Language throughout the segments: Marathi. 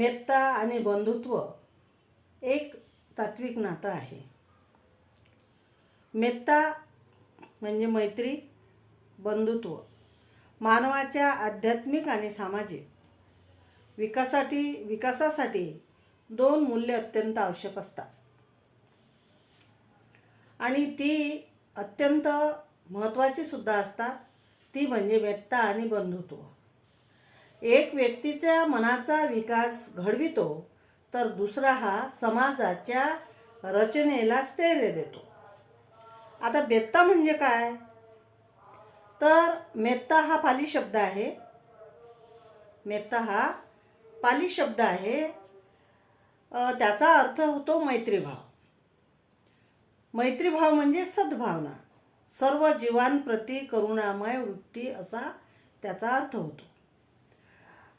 मेत्ता आणि बंधुत्व एक तात्विक नातं आहे. मेत्ता म्हणजे मैत्री बंधुत्व. मानवाच्या आध्यात्मिक आणि सामाजिक विकासाठी विकासासाठी दोन मूल्य अत्यंत आवश्यक असतात. आणि ती अत्यंत महत्त्वाची सुद्धा असतात. ती म्हणजे मेत्ता आणि बंधुत्व. एक व्यक्तीच्या मनाचा विकास घडवितो तर दुसरा हा समाजाच्या रचनेला स्थैर्य देतो. आता बेत्ता म्हणजे काय? तर मेत्ता हा पाली शब्द आहे. मेत्ता हा पाली शब्द आहे. त्याचा अर्थ होतो मैत्रीभाव. मैत्रीभाव म्हणजे सद्भावना. सर्व जीवांप्रती करुणामय वृत्ती असा त्याचा अर्थ होतो.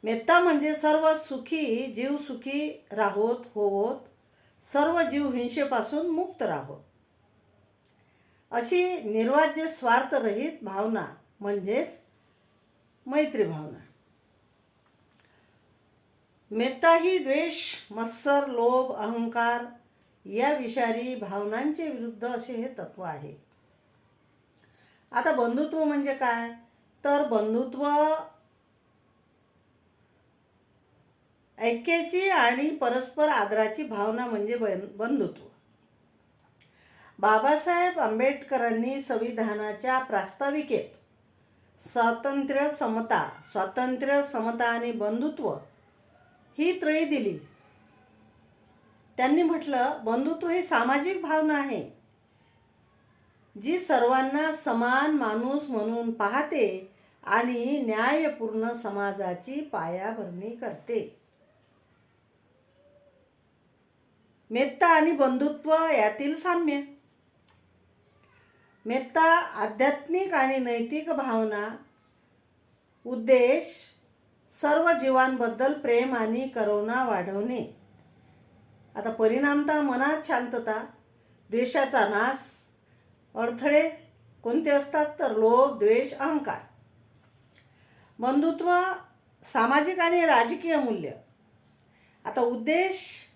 मेत्ता म्हणजे सर्व सुखी जीव सुखी राहोत होवोत सर्व जीव हिंसेपासून मुक्त राहोत अशी निर्वाज्य स्वार्थरहित भावना म्हणजेच मैत्री भावना. मेत्ता ही द्वेष मत्सर लोभ अहंकार या विषारी भावनांचे विरुद्ध असे हे तत्व आहे. आता बंधुत्व म्हणजे काय? तर बंधुत्व ऐक्याची आणि परस्पर आदराची भावना म्हणजे बं- बंधुत्व. बाबासाहेब आंबेडकरांनी संविधानाच्या प्रास्ताविकेत स्वातंत्र्य समता स्वातंत्र्य समता आणि बंधुत्व ही त्रयी दिली. त्यांनी म्हटलं बंधुत्व ही सामाजिक भावना आहे. जी सर्वांना समान माणूस म्हणून पाहते आणि न्यायपूर्ण समाजाची पायाभरणी करते. मेत्ता आणि बंधुत्व यातील साम्य. मेत्ता आध्यात्मिक आणि नैतिक भावना उद्देश सर्व जीवांबद्दल प्रेम आणि करुणा वाढवणे. आता परिणामता मनात शांतता द्वेषाचा नाश अडथळे कोणते असतात तर लोभ द्वेष अहंकार. बंधुत्व सामाजिक आणि राजकीय मूल्य. आता उद्देश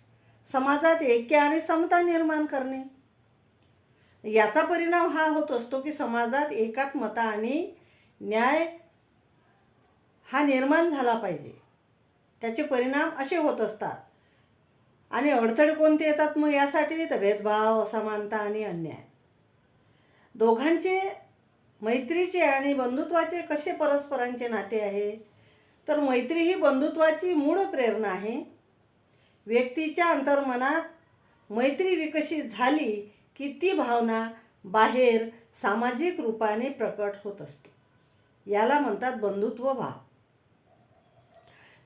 समाजात ऐक्य आणि समता निर्माण करणे. याचा परिणाम हा होत असतो की समाजात एकात्मता आणि न्याय हा निर्माण झाला पाहिजे. त्याचे परिणाम असे होत असतात. आणि अडथळे कोणते येतात? मग यासाठी तर भेदभाव असमानता आणि अन्याय. दोघांचे मैत्रीचे आणि बंधुत्वाचे कसे परस्परांचे नाते आहे? तर मैत्री ही बंधुत्वाची मूळ प्रेरणा आहे. व्यक्तीच्या अंतर्मनात मैत्री विकसित झाली की ती भावना बाहेर सामाजिक रूपाने प्रकट होत असते. याला म्हणतात बंधुत्व भाव.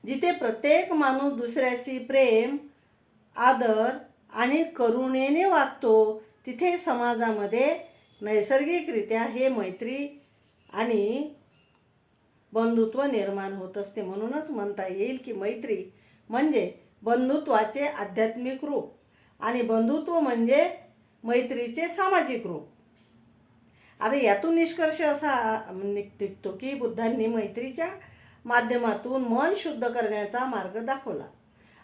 जिथे प्रत्येक माणूस दुसऱ्याशी प्रेम आदर आणि करुणेने वागतो तिथे समाजामध्ये नैसर्गिकरित्या हे मैत्री आणि बंधुत्व निर्माण होत असते. म्हणूनच म्हणता येईल की मैत्री म्हणजे बंधुत्वाचे आध्यात्मिक रूप आणि बंधुत्व म्हणजे मैत्रीचे सामाजिक रूप. आता यातून निष्कर्ष असा निघ- निघतो की बुद्धांनी मैत्रीच्या माध्यमातून मन शुद्ध करण्याचा मार्ग दाखवला.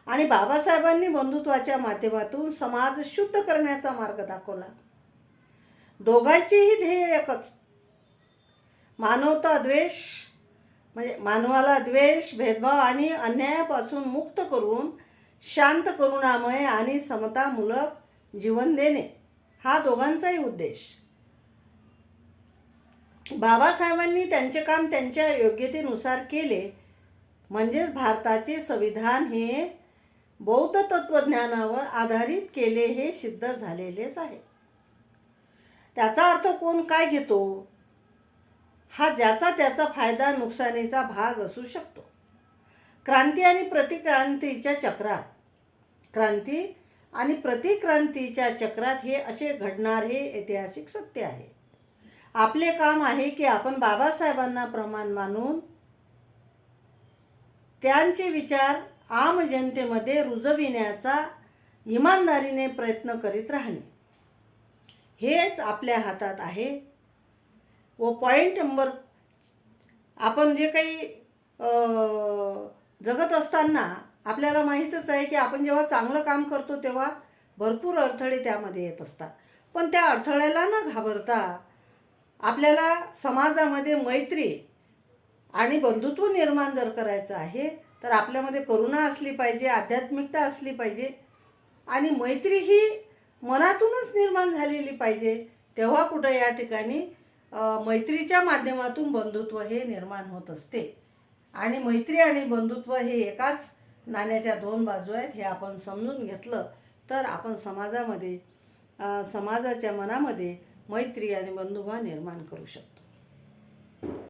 आणि बाबासाहेबांनी बंधुत्वाच्या माध्यमातून समाज शुद्ध करण्याचा मार्ग दाखवला. दोघांचीही ध्येय एकच. मानवता द्वेष म्हणजे मानवाला द्वेष भेदभाव आणि अन्यायापासून मुक्त करून शांत करुणामय आणि समतामूलक जीवन देणे. हा दोघांचाही उद्देश. बाबासाहेबांनी त्यांचे काम त्यांच्या योग्यतेनुसार केले. म्हणजेच भारताचे संविधान हे बौद्ध तत्वज्ञानावर आधारित केले हे सिद्ध झालेलेच आहे. त्याचा अर्थ कोण काय घेतो? हा ज्याचा त्याचा फायदा नुकसानीचा भाग असू शकतो. क्रांती आणि प्रतिक्रांतीच्या चक्रात क्रांती आणि प्रतिक्रांतीच्या चक्रात हे असे घडणार हे ऐतिहासिक सत्य आहे. आपले काम आहे की आपण बाबासाहेबांना प्रमाण मानून त्यांचे विचार आम जनतेमध्ये रुजविण्याचा इमानदारीने प्रयत्न करीत राहणे. हेच आपल्या हातात आहे. व पॉईंट नंबर आपण जे काही जगत असताना आपल्याला माहीतच आहे की आपण जेव्हा चांगलं काम करतो तेव्हा भरपूर अडथळे त्यामध्ये येत असतात. पण त्या अडथळ्याला न घाबरता आपल्याला समाजामध्ये मैत्री आणि बंधुत्व निर्माण जर करायचं आहे तर आपल्यामध्ये करुणा असली पाहिजे आध्यात्मिकता असली पाहिजे आणि मैत्री ही मनातूनच निर्माण झालेली पाहिजे तेव्हा कुठं या ठिकाणी मैत्रीच्या माध्यमातून बंधुत्व हे निर्माण होत असते. आणि मैत्री आणि बंधुत्व हे एकाच नाण्याच्या दोन बाजू आहेत हे आपण समजून घेतलं तर आपण समाजामध्ये समाजाच्या मनामध्ये मैत्री आणि बंधुभाव निर्माण करू शकतो.